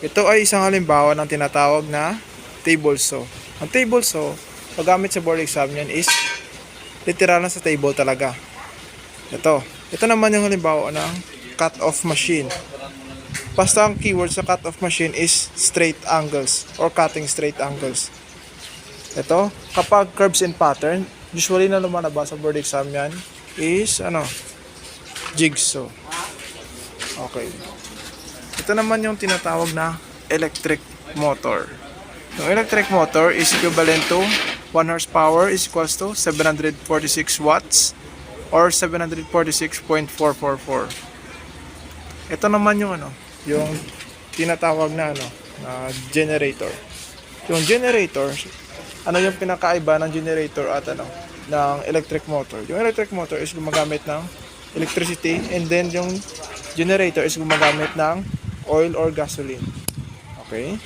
Ito ay isang halimbawa ng tinatawag na table saw. Ang table saw, paggamit sa board exam yan is literal na sa table talaga. Ito. Ito naman yung halimbawa ng cut-off machine. Basta ang keyword sa cut-off machine is straight angles or cutting straight angles. Ito, kapag curves and pattern, usually na lumalabas sa board exam yan is ano, jigsaw. Okay. Ito naman yung tinatawag na electric motor. Yung electric motor is equivalent to 1 horsepower is equals to 746 watts or 746.444. Ito naman yung ano, yung tinatawag na ano, na generator. Yung generator, ano yung pinakaiba ng generator at ano, ng electric motor? Yung electric motor is gumagamit ng electricity and then yung generator is gumagamit ng oil or gasoline. Okay?